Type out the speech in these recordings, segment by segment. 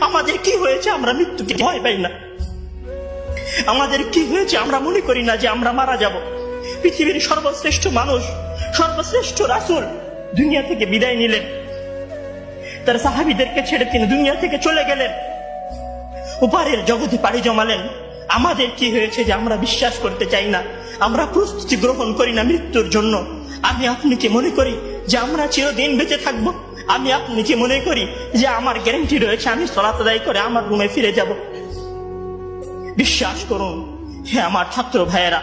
আমাদের কি হয়েছে আমরা মৃত্যুকে ভয় পাই না। আমাদের কি হয়েছে আমরা মনে করি না যে আমরা মারা যাব। পৃথিবীর সর্বশ্রেষ্ঠ মানুষ, সর্বশ্রেষ্ঠ রাসূল দুনিয়া থেকে বিদায় নিলেন। তার সাহাবিদেরকে ছেড়ে তিনি দুনিয়া থেকে চলে গেলেন। উপারের জগতে পাড়ি জমালেন। আমাদের কি হয়েছে যে আমরা বিশ্বাস করতে চাই না? আমরা প্রস্তুতি গ্রহণ করি না মৃত্যুর জন্য। আমি আপনি কি মনে করি যে আমরা চিরদিন বেঁচে থাকব? আমি আপনি কি মনে করি যে আমার গ্যারেন্টি রয়েছে, আমি সলাত করে আমার রুমে ফিরে যাব। বিশ্বাস করুন, হে আমার ছাত্র ভাইয়েরা,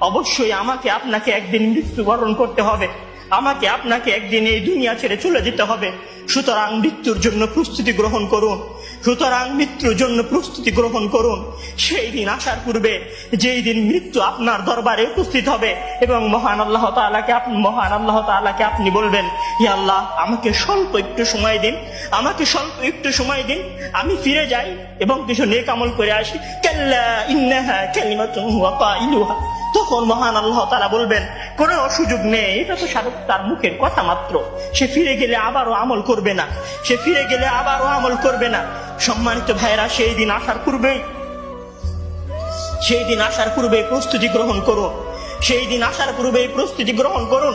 অবশ্যই আমাকে আপনাকে একদিন মৃত্যুবরণ করতে হবে। আমাকে আপনাকে একদিন এই দুনিয়া ছেড়ে চলে যেতে হবে। সুতরাং মৃত্যুর জন্য প্রস্তুতি গ্রহণ করুন। সুতরাং মৃত্যুর জন্য প্রস্তুতি গ্রহণ করুন। সেই দিন আসার পূর্বে যেই দিন মৃত্যু আপনার দরবারে উপস্থিত হবে এবং মহান আল্লাহ তাআলাকে আপনি মহান আল্লাহ তাআলাকে আপনি বলবেন, হে আল্লাহ, আমাকে স্বল্প একটু সময় দিন, আমাকে স্বল্প একটু সময় দিন, আমি ফিরে যাই এবং কিছু নেক আমল করে আসি। কাল্লা ইন্নাহা কালিমাতুন হুয়া কাইলুহা। তখন মহান আল্লাহ তারা বলবেন, কোনো সুযোগ নেই, এটা তো সাধক তার মুখের কথা মাত্র। সে ফিরে গেলে আবারও আমল করবে না, সে ফিরে গেলে আবারও আমল করবে না। সম্মানিত ভাইরা সেই দিন আসার পূর্বে, সেই দিন আসার পূর্বে প্রস্তুতি গ্রহণ করো। সেই দিন আসার পূর্বে প্রস্তুতি গ্রহণ করুন।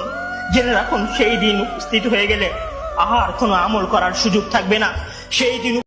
জেনে রাখুন, সেই দিন উপস্থিত হয়ে গেলে আর কোনো আমল করার সুযোগ থাকবে না। সেই দিন